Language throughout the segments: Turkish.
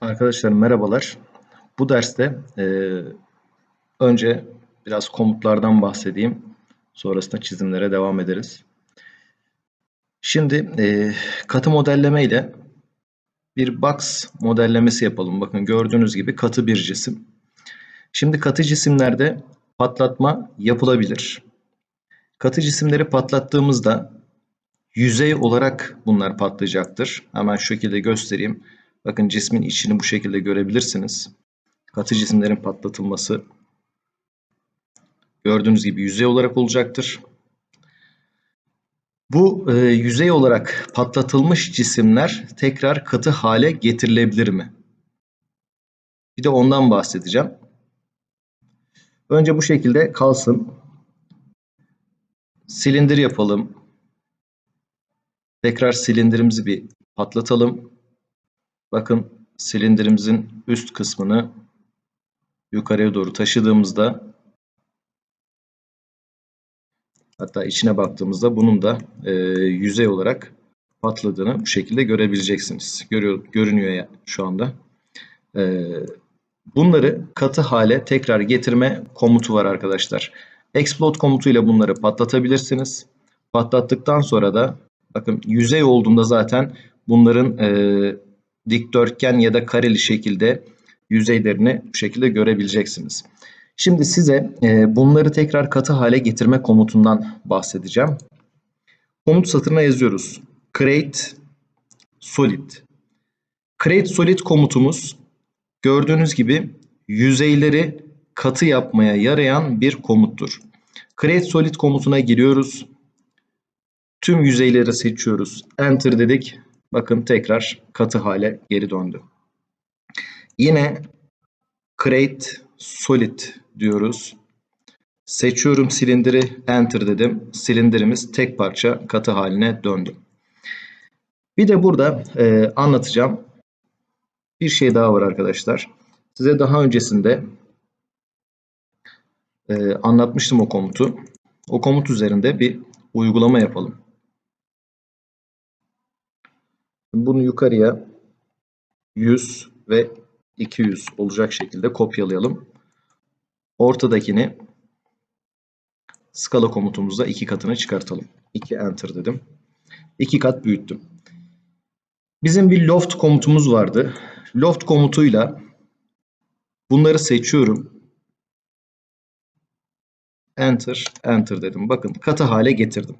Arkadaşlar merhabalar. Bu derste eee, önce biraz komutlardan bahsedeyim. Sonrasında çizimlere devam ederiz. Şimdi eee, katı modelleme ile bir box modellemesi yapalım. Bakın gördüğünüz gibi katı bir cisim. Şimdi katı cisimlerde patlatma yapılabilir. Katı cisimleri patlattığımızda yüzey olarak bunlar patlayacaktır. Hemen şu şekilde göstereyim. Bakın cismin içini bu şekilde görebilirsiniz. Katı cisimlerin patlatılması gördüğünüz gibi yüzey olarak olacaktır. Bu e, yüzey olarak patlatılmış cisimler tekrar katı hale getirilebilir mi? Bir de ondan bahsedeceğim. Önce bu şekilde kalsın. Silindir yapalım. Tekrar silindirimizi bir patlatalım. Bakın silindirimizin üst kısmını yukarıya doğru taşıdığımızda hatta içine baktığımızda bunun da e, yüzey olarak patladığını bu şekilde görebileceksiniz. Görüyor, görünüyor ya şu anda. E, bunları katı hale tekrar getirme komutu var arkadaşlar. Explode komutuyla bunları patlatabilirsiniz. Patlattıktan sonra da bakın yüzey olduğunda zaten bunların e, dikdörtgen ya da kareli şekilde yüzeylerini bu şekilde görebileceksiniz. Şimdi size e, bunları tekrar katı hale getirme komutundan bahsedeceğim. Komut satırına yazıyoruz. Create solid. Create solid komutumuz gördüğünüz gibi yüzeyleri katı yapmaya yarayan bir komuttur. Create solid komutuna giriyoruz. Tüm yüzeyleri seçiyoruz. Enter dedik. Bakın tekrar katı hale geri döndü. Yine create solid diyoruz. Seçiyorum silindiri, enter dedim. Silindirimiz tek parça katı haline döndü. Bir de burada e, anlatacağım bir şey daha var arkadaşlar. Size daha öncesinde e, anlatmıştım o komutu. O komut üzerinde bir uygulama yapalım. Bunu yukarıya 100 ve 200 olacak şekilde kopyalayalım. Ortadakini skala komutumuzda iki katını çıkartalım. 2 enter dedim. 2 kat büyüttüm. Bizim bir loft komutumuz vardı. Loft komutuyla bunları seçiyorum. Enter, enter dedim. Bakın katı hale getirdim.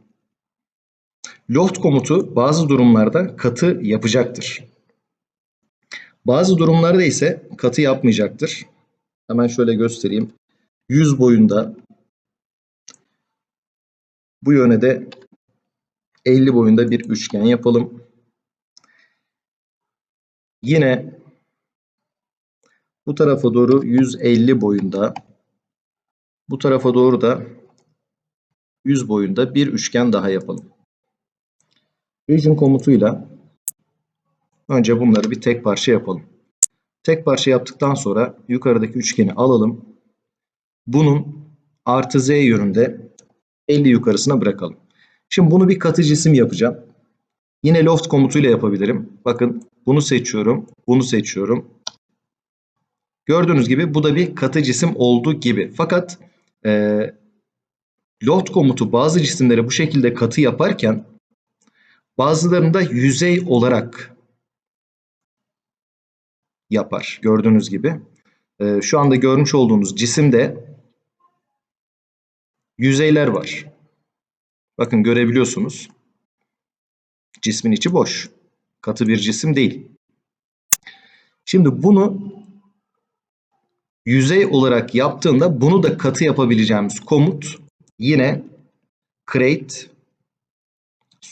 Loft komutu bazı durumlarda katı yapacaktır. Bazı durumlarda ise katı yapmayacaktır. Hemen şöyle göstereyim. 100 boyunda bu yöne de 50 boyunda bir üçgen yapalım. Yine bu tarafa doğru 150 boyunda bu tarafa doğru da 100 boyunda bir üçgen daha yapalım. Region komutuyla önce bunları bir tek parça yapalım. Tek parça yaptıktan sonra yukarıdaki üçgeni alalım. Bunun artı z yönünde 50 yukarısına bırakalım. Şimdi bunu bir katı cisim yapacağım. Yine loft komutuyla yapabilirim. Bakın bunu seçiyorum, bunu seçiyorum. Gördüğünüz gibi bu da bir katı cisim olduğu gibi. Fakat e, loft komutu bazı cisimleri bu şekilde katı yaparken Bazılarında yüzey olarak yapar. Gördüğünüz gibi. Ee, şu anda görmüş olduğunuz cisimde yüzeyler var. Bakın görebiliyorsunuz. Cismin içi boş. Katı bir cisim değil. Şimdi bunu yüzey olarak yaptığında bunu da katı yapabileceğimiz komut yine create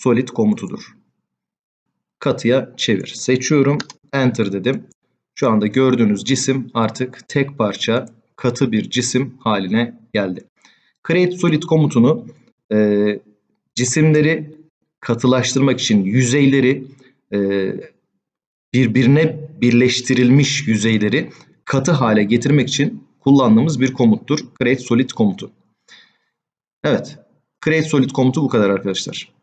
solid komutudur. Katıya çevir. Seçiyorum. Enter dedim. Şu anda gördüğünüz cisim artık tek parça katı bir cisim haline geldi. Create solid komutunu e, cisimleri katılaştırmak için yüzeyleri e, birbirine birleştirilmiş yüzeyleri katı hale getirmek için kullandığımız bir komuttur. Create solid komutu. Evet. Create solid komutu bu kadar arkadaşlar.